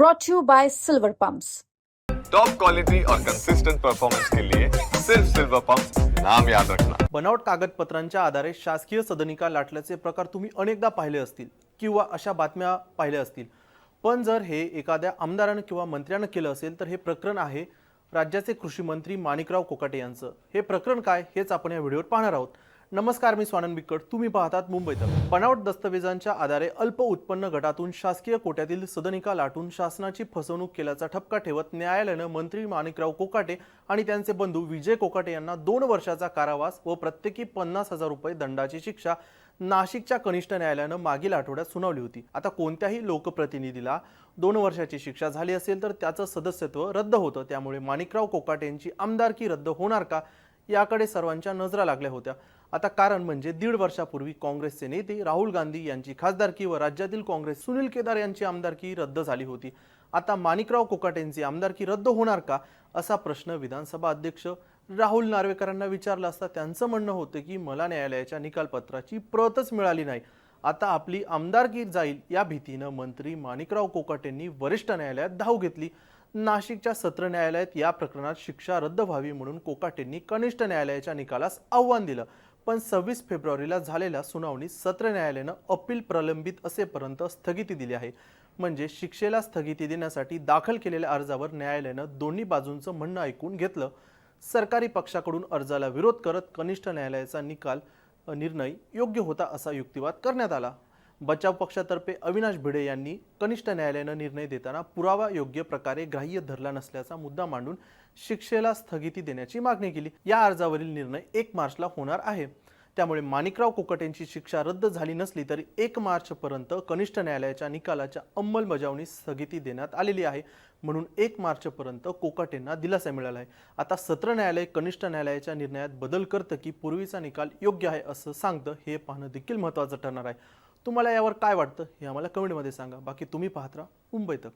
brought to you by Silver Pumps. Top quality और consistent performance के लिए सिर्फ सिल्वर पंप नाम याद रखना। बनावट कागदपत्रांच्या आधारे शासकीय सदनिका लाटल्याचे प्रकार तुम्ही अनेकदा पाहिले असतील किंवा अशा बातम्या पाहिल्या असतील. पण जर हे एखाद्या आमदारानं किंवा मंत्र्यानं केलं असेल तर हे प्रकरण आहे राज्याचे कृषी मंत्री माणिकराव कोकाटे यांचं. हे प्रकरण काय हेच आपण या व्हिडिओवर पाहणार आहोत. नमस्कार मी स्वानंद बिकट. तुम्ही पाहतात मुंबईत बनावट दस्तवेजांच्या आधारे अल्प उत्पन्न गटातून शासकीय कोट्यातील सदनिका लाटून शासनाची फसवणूक केल्याचा ठपका ठेवत न्यायालयानं मंत्री माणिकराव कोकाटे आणि त्यांचे बंधू विजय कोकाटे यांना दोन वर्षाचा कारावास व प्रत्येकी पन्नास हजार रुपये दंडाची शिक्षा नाशिकच्या कनिष्ठ न्यायालयानं मागील आठवड्यात सुनावली होती. आता कोणत्याही लोकप्रतिनिधीला दोन वर्षाची शिक्षा झाली असेल तर त्याचं सदस्यत्व रद्द होतं. त्यामुळे माणिकराव कोकाटे यांची आमदारकी रद्द होणार का याकडे सर्वांच्या नजरा लागल्या होत्या. आता कारण म्हणजे दीड वर्षापूर्वी काँग्रेसचे नेते राहुल गांधी यांची खासदारकी व राज्यातील काँग्रेस सुनील केदार यांची आमदारकी रद्द झाली होती. आता माणिकराव कोकाटेंची आमदारकी रद्द होणार का? असा प्रश्न विधानसभा अध्यक्ष राहुल नार्वेकरांना विचारला असता त्यांचं म्हणणं होतं की मला न्यायालयाच्या निकालपत्राची प्रतच मिळाली नाही. आता आपली आमदारकी जाईल या भीतीनं मंत्री माणिकराव कोकाटेंनी वरिष्ठ न्यायालयात धाव घेतली. नाशिकच्या सत्र न्यायालयात या प्रकरणात शिक्षा रद्द व्हावी म्हणून कोकाटेंनी कनिष्ठ न्यायालयाच्या निकालास आव्हान दिलं. पण सव्वीस फेब्रुवारीला झालेल्या सुनावणीत सत्र न्यायालयानं अपील प्रलंबित असेपर्यंत स्थगिती दिली आहे. म्हणजे शिक्षेला स्थगिती देण्यासाठी दाखल केलेल्या अर्जावर न्यायालयानं दोन्ही बाजूंचं म्हणणं ऐकून घेतलं. सरकारी पक्षाकडून अर्जाला विरोध करत कनिष्ठ न्यायालयाचा निकाल निर्णय योग्य होता असा युक्तिवाद करण्यात आला. बचाव पक्षातर्फे अविनाश भिडे यांनी कनिष्ठ न्यायालयानं निर्णय देताना पुरावा योग्य प्रकारे ग्राह्य धरला नसल्याचा मुद्दा मांडून शिक्षेला स्थगिती देण्याची मागणी केली. या अर्जावरील निर्णय एक मार्चला होणार आहे. त्यामुळे माणिकराव कोकटेंची शिक्षा रद्द झाली नसली तरी एक मार्चपर्यंत कनिष्ठ न्यायालयाच्या निकालाच्या अंमलबजावणी स्थगिती देण्यात आलेली आहे. म्हणून एक मार्चपर्यंत कोकटेंना दिलासा मिळाला आहे. आता सत्र न्यायालय कनिष्ठ न्यायालयाच्या निर्णयात बदल करतं की पूर्वीचा निकाल योग्य आहे असं सांगतं हे पाहणं देखील महत्त्वाचं ठरणार आहे. तुम्हाला यावर काय वाटतं हे आम्हाला कमेंटमध्ये सांगा. बाकी तुम्ही पाहत राहा मुंबई तक.